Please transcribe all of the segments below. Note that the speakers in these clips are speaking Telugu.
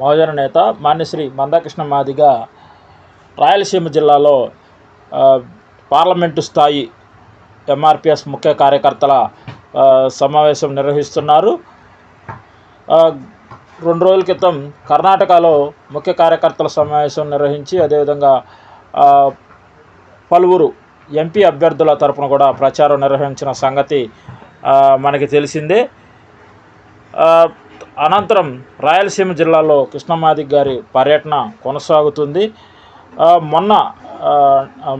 మహోజన నేత మాన్యశ్రీ మందాకృష్ణ మాదిగ రాయలసీమ జిల్లాలో పార్లమెంటు స్థాయి ఎంఆర్పిఎస్ ముఖ్య కార్యకర్తల సమావేశం నిర్వహిస్తున్నారు. రెండు రోజుల క్రితం కర్ణాటకలో ముఖ్య కార్యకర్తల సమావేశం నిర్వహించి అదేవిధంగా పలువురు ఎంపీ అభ్యర్థుల తరపున కూడా ప్రచారం నిర్వహించిన సంగతి మనకి తెలిసిందే. అనంతరం రాయలసీమ జిల్లాలో కృష్ణమాదిక్ గారి పర్యటన కొనసాగుతుంది. మొన్న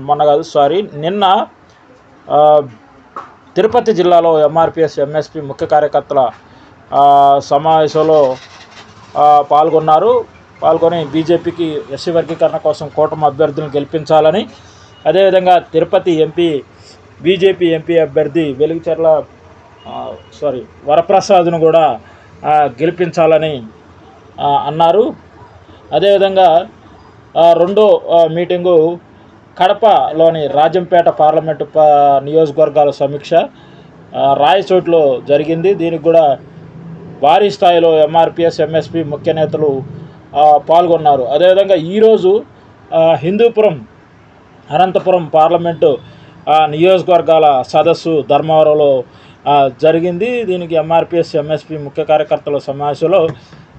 మొన్న కాదు సారీ నిన్న తిరుపతి జిల్లాలో ఎంఆర్పిఎస్ ఎంఎస్పి ముఖ్య కార్యకర్తల సమావేశంలో పాల్గొన్నారు. పాల్గొని బీజేపీకి ఎస్సీ వర్గీకరణ కోసం కూటమి అభ్యర్థులను గెలిపించాలని అదేవిధంగా తిరుపతి ఎంపీ బీజేపీ ఎంపీ అభ్యర్థి వెలుగుచర్ల సారీ వరప్రసాద్ను కూడా గెలిపించాలని అన్నారు. అదేవిధంగా రెండో మీటింగు కడపలోని రాజంపేట పార్లమెంటు నియోజకవర్గాల సమీక్ష రాయచోట్లో జరిగింది. దీనికి కూడా భారీ స్థాయిలో ఎంఆర్పిఎస్ ఎంఎస్పి ముఖ్య నేతలు పాల్గొన్నారు. అదేవిధంగా ఈరోజు హిందూపురం అనంతపురం పార్లమెంటు నియోజకవర్గాల సదస్సు ధర్మవరంలో జరిగింది. దీనికి ఎంఆర్పిఎస్ ఎంఎస్పి ముఖ్య కార్యకర్తల సమావేశంలో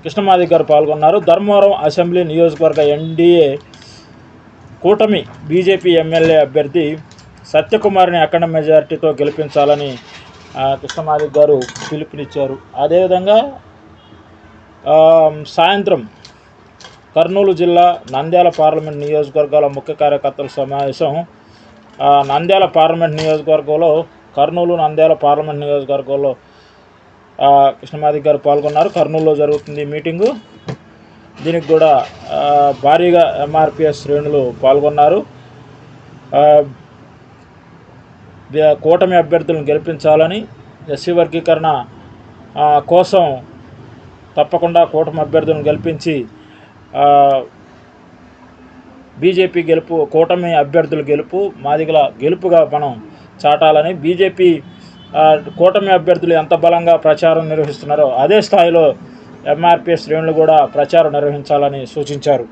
కృష్ణమాది గారు పాల్గొన్నారు. ధర్మవరం అసెంబ్లీ నియోజకవర్గ ఎన్డీఏ కూటమి బీజేపీ ఎమ్మెల్యే అభ్యర్థి సత్యకుమార్ని అఖండ మెజారిటీతో గెలిపించాలని కృష్ణమాది గారు పిలుపునిచ్చారు. అదేవిధంగా సాయంత్రం కర్నూలు జిల్లా నంద్యాల పార్లమెంట్ నియోజకవర్గాల ముఖ్య కార్యకర్తల సమావేశం నంద్యాల పార్లమెంట్ నియోజకవర్గంలో కర్నూలు నంద్యాల పార్లమెంట్ నియోజకవర్గంలో ఆ, గారు పాల్గొన్నారు. కర్నూలులో జరుగుతుంది మీటింగు. దీనికి కూడా భారీగా ఎంఆర్పిఎస్ శ్రేణులు పాల్గొన్నారు. కూటమి అభ్యర్థులను గెలిపించాలని ఎస్సీ వర్గీకరణ కోసం తప్పకుండా కూటమి అభ్యర్థులను గెలిపించి బీజేపీ గెలుపు కూటమి అభ్యర్థుల గెలుపు మాదిగల గెలుపుగా మనం చాటాలని బీజేపీ కూటమి అభ్యర్థులు ఎంత బలంగా ప్రచారం నిర్వహిస్తున్నారో అదే స్థాయిలో ఎంఆర్పీ శ్రేణులు కూడా ప్రచారం నిర్వహించాలని సూచించారు.